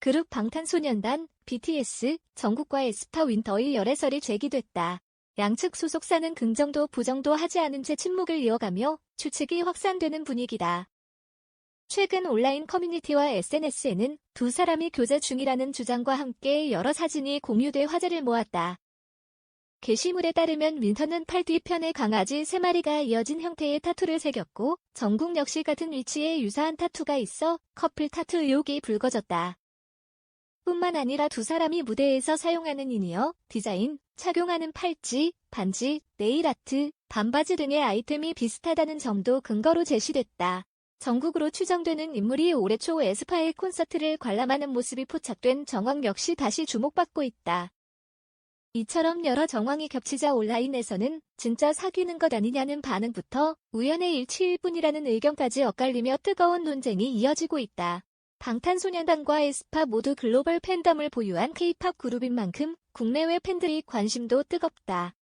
그룹 방탄소년단, BTS, 전국과 에스파 윈터의 열애설이 제기됐다. 양측 소속사는 긍정도 부정도 하지 않은 채 침묵을 이어가며 추측이 확산되는 분위기다. 최근 온라인 커뮤니티와 SNS에는 두 사람이 교제 중이라는 주장과 함께 여러 사진이 공유돼 화제를 모았다. 게시물에 따르면 윈터는 팔 뒤편에 강아지 3마리가 이어진 형태의 타투를 새겼고 정국 역시 같은 위치에 유사한 타투가 있어 커플 타투 의혹이 불거졌다. 뿐만 아니라 두 사람이 무대에서 사용하는 이니어, 디자인, 착용하는 팔찌, 반지, 네일아트, 반바지 등의 아이템이 비슷하다는 점도 근거로 제시됐다. 전국으로 추정되는 인물이 올해 초 에스파의 콘서트를 관람하는 모습이 포착된 정황 역시 다시 주목받고 있다. 이처럼 여러 정황이 겹치자 온라인에서는 진짜 사귀는 것 아니냐는 반응부터 우연의 일치일 뿐이라는 의견까지 엇갈리며 뜨거운 논쟁이 이어지고 있다. 방탄소년단과 에스파 모두 글로벌 팬덤을 보유한 K-팝 그룹인 만큼 국내외 팬들의 관심도 뜨겁다.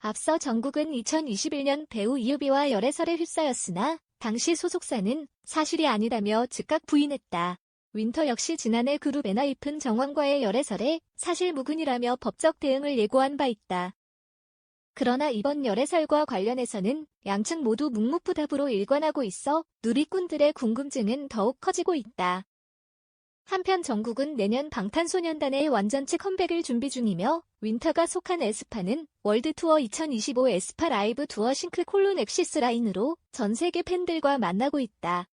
앞서 정국은 2021년 배우 이유비와 열애설에 휩싸였으나 당시 소속사는 사실이 아니다며 즉각 부인했다. 윈터 역시 지난해 그룹 엔하이픈 정황과의 열애설에 사실 무근이라며 법적 대응을 예고한 바 있다. 그러나 이번 열애설과 관련해서는 양측 모두 묵묵부답으로 일관하고 있어 누리꾼들의 궁금증은 더욱 커지고 있다. 한편 정국은 내년 방탄소년단의 완전체 컴백을 준비 중이며 윈터가 속한 에스파는 월드투어 2025 에스파 라이브 투어 싱크 콜론 엑시스 라인으로 전 세계 팬들과 만나고 있다.